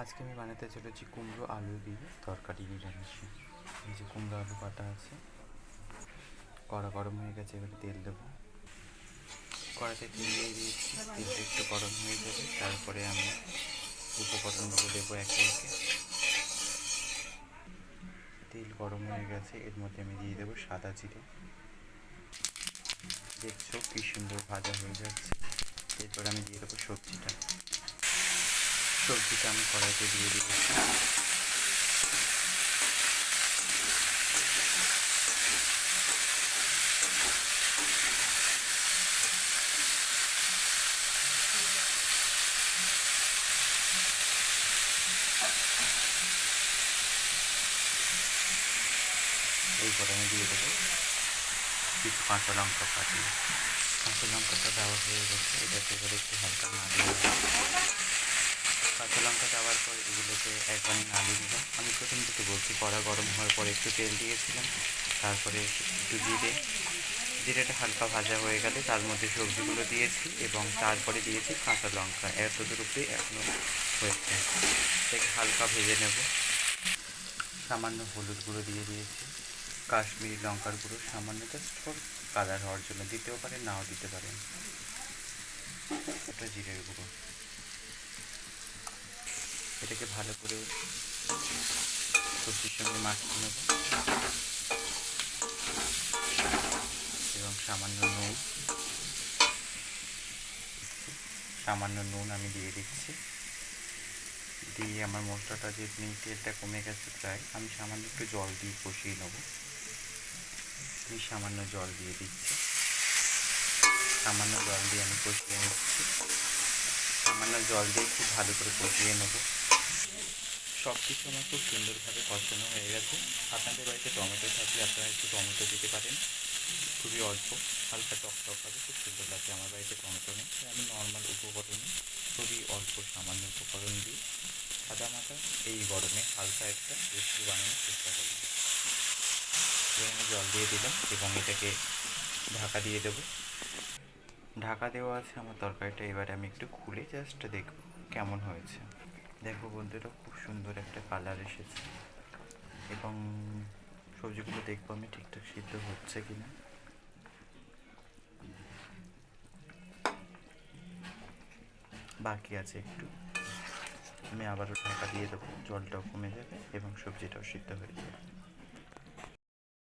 আজকে আমি বানাতে চলেছি কুমড়ো আলু দিয়ে তরকারি নিরামিষ। এই যে কুমড়ো আলু কাটা আছে। কড়া গরম হয়ে গেছে, এবারে তেল দেবো। কড়াতে তেল দিয়ে দিয়েছি, তেলটা একটু গরম হয়ে যাবে তারপরে আমি উপকরণগুলো দেবো একে একে। তেল গরম হয়ে গেছে, এর মধ্যে আমি দিয়ে দেবো সাদা জিরে। দেখছ কি সুন্দর ভাজা হয়ে যাচ্ছে। এরপর আমি দিয়ে দেবো সবজিটা। সবজিটা আমি কড়াইতে দিয়ে দিয়েছি। এরপর আমি দিয়ে দেবো কিছু কাঁচা লঙ্কা কাটিয়ে কাঁচা লঙ্কাটা দেওয়া হয়ে গেছে, এটাকে এবার একটু হালকা নাড়িয়ে লঙ্কা দেওয়ার পর এগুলোকে একবার নাড়িয়ে দিলাম আমি প্রথম থেকে বলছি, কড়া গরম হওয়ার পরে একটু তেল দিয়েছিলাম, তারপরে একটু জিরে। জিরেটা হালকা ভাজা হয়ে গেলে তার মধ্যে সবজিগুলো দিয়েছি এবং তারপরে দিয়েছি কাঁচা লঙ্কা। অব্দি এখনও হয়েছে। এটাকে হালকা ভেজে নেব। সামান্য হলুদ গুঁড়ো দিয়ে দিয়েছি। কাশ্মীরি লঙ্কার গুঁড়ো সামান্য জাস্ট কালার হওয়ার জন্য। দিতেও পারেন, নাও দিতে পারেন। এটা জিরের গুঁড়ো। এটাকে ভালো করে সবজির সঙ্গে মাখিয়ে নেব। এবং সামান্য নুন সামান্য নুন আমি দিয়ে দিচ্ছি। দিয়ে আমার মশলাটা যে তেলটা কমে গেছে প্রায়, আমি সামান্য একটু জল দিয়ে কষিয়ে নেব। আমি সামান্য জল দিয়ে দিচ্ছি। সামান্য জল দিয়ে আমি কষিয়ে নিচ্ছি। সামান্য জল দিয়ে খুব ভালো করে কষিয়ে নেব। সব কিছু আমার খুব সুন্দরভাবে কষানো হয়ে গেছে। আপনাদের বাড়িতে টমেটো থাকলে আপনারা একটু টমেটো দিতে পারেন। খুবই অল্প, হালকা টক টক হবে, খুব সুন্দর লাগে আমার বাড়িতে টমেটো নেই আমি নর্মাল উপকরণে, খুবই অল্প সামান্য উপকরণ দিয়ে সাদা মাথা এই গরমে হালকা একটা রেসিপি বানানোর চেষ্টা এবার আমি জল দিয়ে দিলাম এবং এটাকে ঢাকা দিয়ে দেবো। ঢাকা দেওয়া আছে আমার তরকারিটা, এবারে আমি একটু খুলে জাস্ট দেখব কেমন হয়েছে। দেখব বন্ধুরা, খুব সুন্দর একটা কালার এসেছে। এবং সবজিগুলো দেখব আমি ঠিকঠাক সিদ্ধ হচ্ছে কি না বাকি আছে একটু। আমি আবারও ঢাকা দিয়ে দেবো, জলটাও কমে যাবে এবং সবজিটাও সিদ্ধ হয়ে যাবে।